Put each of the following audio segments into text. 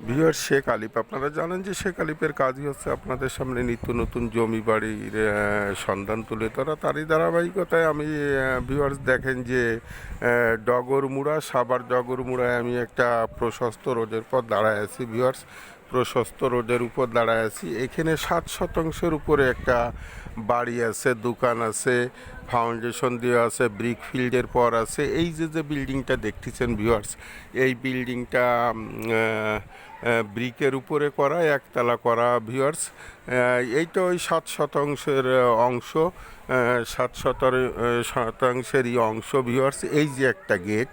Viewer Sheikh আলিপ আপনারা জানেন যে শেখ আলিপের কাজই হচ্ছে আপনাদের সামনে নিত্য নতুন জমি বাড়ির সন্ধান তুলে ধরা। তারই ধারাবাহিকতায় আমি ভিওয়ার্স দেখেন যে ডগরমুড়া সাবার ডগরমুড়ায় আমি একটা প্রশস্ত রোডের পর দাঁড়ায় আছি ভিওয়ার্স প্রশস্ত রোডের উপর দাঁড়ায় আছি। এখানে সাত শতাংশের উপরে একটা বাড়ি আছে, দোকান আছে ফাউন্ডেশন দেওয়া আছে ব্রিক ফিল্ডের পর আছে। এই যে যে বিল্ডিংটা দেখতেছেন ভিউয়ার্স এই বিল্ডিংটা ব্রিকের উপরে করা, একতলা করা ভিউয়ার্স এইটা ওই সাত শতাংশের অংশ সাত শতর শতাংশেরই অংশ ভিউয়ার্স এই যে একটা গেট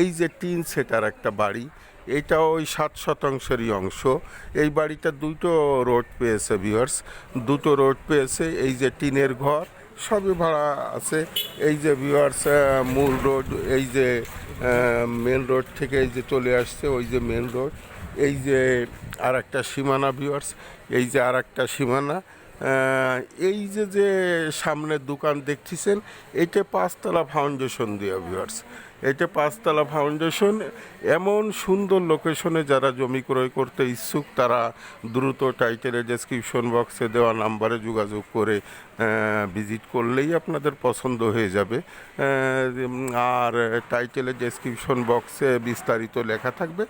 এই যে টিন সেটার একটা বাড়ি এটা ওই সাত শতাংশেরই অংশ। এই বাড়িটা দুটো রোড পেয়েছে ভিউয়ার্স দুটো রোড পেয়েছে, এই যে টিনের ঘর, সবই ভাড়া আছে। এই যে ভিউয়ার্স মূল রোড, এই যে মেন রোড থেকে এই যে চলে আসছে, ওই যে মেন রোড এই যে আর একটা সীমানা ভিউয়ার্স এই যে আর একটা সীমানা। এই যে যে সামনের দোকান দেখতেছেন, এটা পাঁচতলা ফাউন্ডেশন দেওয়া ভিউয়ার্স এটা পাঁচতলা ফাউন্ডেশন এমন সুন্দর লোকেশনে যারা জমি ক্রয় করতে ইচ্ছুক, তারা দ্রুত টাইটেলের ডেসক্রিপশন বক্সে দেওয়া নাম্বারে যোগাযোগ করে ভিজিট করলেই আপনাদের পছন্দ হয়ে যাবে। আর টাইটেলের ডেসক্রিপশন বক্সে বিস্তারিত লেখা থাকবে।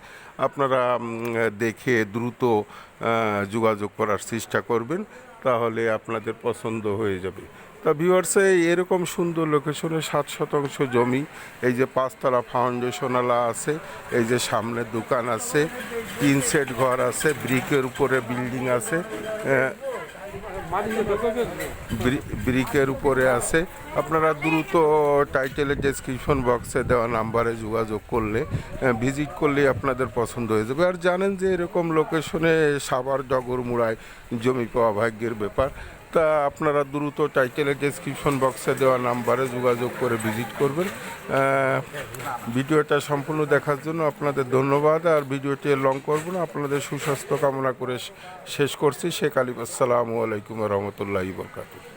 আপনারা দেখে দ্রুত যোগাযোগ করার চেষ্টা করবেন। তাহলে আপনাদের পছন্দ হয়ে যাবে। তা ভিউয়ার্সে এরকম সুন্দর লোকেশনে সাত শতাংশ জমি, এই যে পাঁচতলা ফাউন্ডেশনালা আছে, এই যে সামনে দোকান আছে তিন সেট ঘর আছে ব্রিকের উপরে বিল্ডিং আছে ব্রিকের উপরে আছে। আপনারা দ্রুত টাইটেলের ডেসক্রিপশন বক্সে দেওয়া নাম্বারে যোগাযোগ করলে ভিজিট করলে আপনাদের পছন্দ হয়ে যাবে। আর জানেন যে এরকম লোকেশনে সাবার ডগর মুড়ায় জমি পাওয়া ভাগ্যের ব্যাপার। তা আপনারা দ্রুত টাইটেলের ডেসক্রিপশন বক্সে দেওয়া নাম্বারে যোগাযোগ করে ভিজিট করবেন। ভিডিওটা সম্পূর্ণ দেখার জন্য আপনাদের ধন্যবাদ। আর ভিডিওটি লং করব না, আপনাদের সুস্বাস্থ্য কামনা করে শেষ করছি। শেখ আলিম, আসসালামু আলাইকুম রহমতুল্লাহ বরকাতুহ।